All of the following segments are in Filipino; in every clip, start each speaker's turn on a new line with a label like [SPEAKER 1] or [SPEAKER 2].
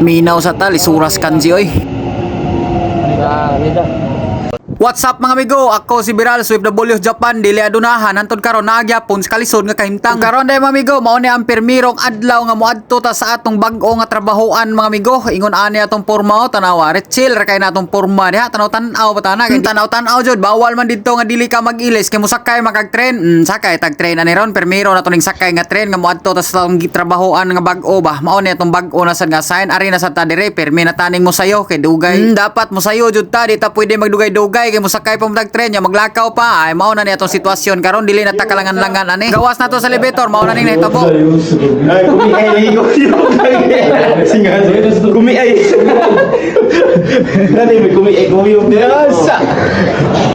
[SPEAKER 1] Minaw sa tal, isuras kanji oy.
[SPEAKER 2] Ah, nida.
[SPEAKER 1] What's up mga amigo? Ako si Viral Swift W Japan. Dili adunahan. Hantod karon nagyapon sa kalisod nga kahimtang. Karon day mga amigo, mao ni ang permirong adlaw nga moadto ta sa atong bag-o nga trabahoan mga amigo. Ingon ani atong porma o tanawa, chill ra kay natong porma diha. Tanaw tan-aw pa tana kay tanaw tan-aw jud. Bawal man didto nga dili ka mag-ilis. Kay musakay makag tren. Mm, sakay tag tren ani ron. Permiro na tuning sakay nga tren nga moadto ta sa atong trabahoan nga bag-o ba. Mao ni atong bag-o na sad nga sign. Ari na sa ta dire. Permi na taning mo sayo kay dugay. Mm, dapat mo sayo jud ta. Di ta pwede magdugay-dugay kay musakay pa mo tag tren nya maglakaw pa. Ay mao na ni atong sitwasyon. Karon dili na ta kalangan-langan ani. Gawas na to sa elevator. Mao na ning nahitabo.
[SPEAKER 3] Ay, kumi ay Singa Kumi ay Nani may kumi ay kumi yung Sa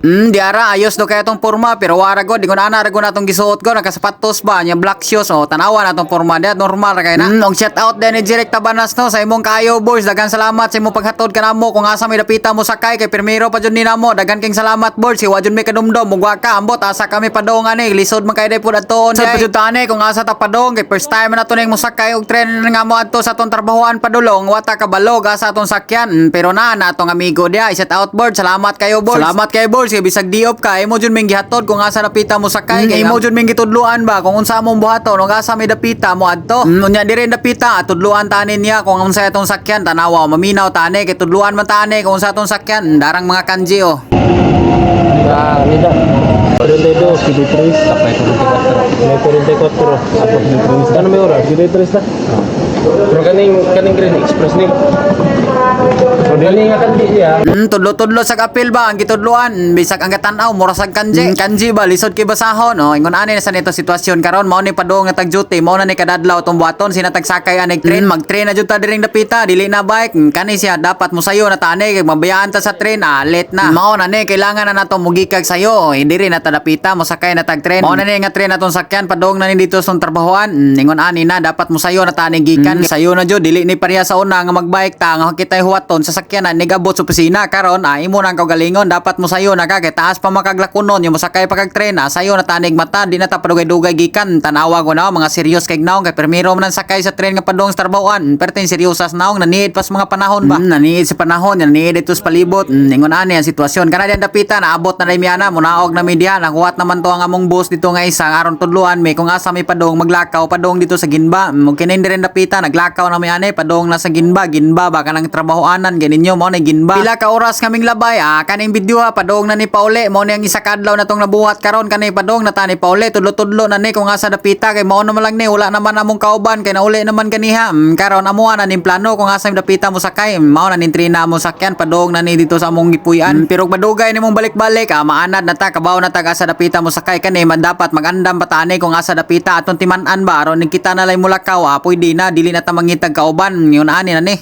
[SPEAKER 1] Mm, di ara. Ayos do kay atong porma pero wara god. Dingon ana ra gud atong gisuot ko. Nakasapatos ba? Nya black shoes. O tanawa na atong porma dia normal ra kay na. Mm, og shout out din ni Direk Tabanas no sa imong kayo boys. Dagan salamat sa imong paghatod kanamo kung asa may dapita mo sakay kay primero pa jud ni namo dagan king salamat boys si wajud may kadumdum. Mugwa ka ambot. Asa kami padong ani lisod man kay day pud adtoon. Sa tani kung asa ta padong kay first time na to ning mosakay og tren nga mo adto sa atong trabahoan padulong wata ka balog asa atong sakyan. Mm, pero na na atong amigo dia shout out board. Salamat kayo boys. Salamat kay boys kay bisag diop ka. Imo jud ming gihatod kung asa napita mo sakay. Kay imo jud ming gitudluan ba? Kung unsa mong buhaton ug asa may dapita mo adto. Mm, unya dire dapita tudluan tanin niya kung unsa atong sakyan. Tanawa maminaw tani kay tudluan man tani kung unsa atong sakyan. Darang mga kanji oh.
[SPEAKER 2] Ah, nida. 42, 23, sampai 44. May 44. Tapos may 23. Ano may oras? 23 na. Pero kaning kaning Green Express ni. So dili nga kan diya.
[SPEAKER 1] Mm, tudlo-tudlo sa kapil ba? Ang gitudluan bisag ang katanaw mura sa kanji. Mm, kanji ba? Lisod kay basahon no? Ingon ani sa nito sitwasyon karon. Mao ni padung nga tag duty mao na ni kadadlaw tong buhaton. Sina tag sakay anig train. Mag train na jud ta diring dapita. Dili na bike. Mm, kani siya dapat mo sayo na tani kay mabayaan ta sa train. Ah late na. Mao na ni kailangan na nato mugikag sayo. Hindi rin na ta dapita. Mo sakay na tag train mao na ni nga train natong sakyan. Padung na ni dito sa trabahoan. Mm, ingon ani na. Dapat mo sayo na tani gikan sayo na jud dili ni pareha sa una nga magbike. Ta nga kitay huwaton sa sakyan na nigabot sa opisina. Karon ah imo nang kaugalingon. Dapat mo sayo na ka kay taas pa makaglakunon yung musakay pagkag tren ah sayo na tanig mata. Di na ta padugay-dugay gikan. Tanawa ko na mga serious kay naong kay permiro man sakay sa tren nga padong sa trabahoan seryosas naong naniid pas mga panahon ba? Mm, naniid sa panahon. Naniid ito sa palibot. Mm, ingon ani ang sitwasyon. Kana diyan dapita naabot na daymiana munaog na media. Nakuwat naman to ang among boss dito nga isa aron tudluan. May kung asa may padong maglakaw padong dito sa Ginba. Mo kinin rin dapita naglakaw na may ane padong na sa Ginba. Ginba ba kanang trabahoanan? Ganinyo mo na Ginba. Pila ka oras kaming labay ah kaning video ha padong na ni Paule mo ni ang isa kadlaw na tong nabuhat karon kani padong na ta ni Paule tudlo-tudlo na ni kung asa dapita kay mao naman lang ni wala naman among kauban kay nauli naman kaniha mm, karon amuha na ning plano kung asa dapita mo sakay Mm, mao na ning trina mo sakyan padong na ni dito sa among gipuy-an. Pero madugay nimong balik-balik ah maanad na ta kabaw na ta asa dapita mo sakay kani man dapat magandam patani kung asa dapita aton timan-an ba aron kita na lay mulakaw ah pwede na dili na ta mangitag kauban yun ani na ni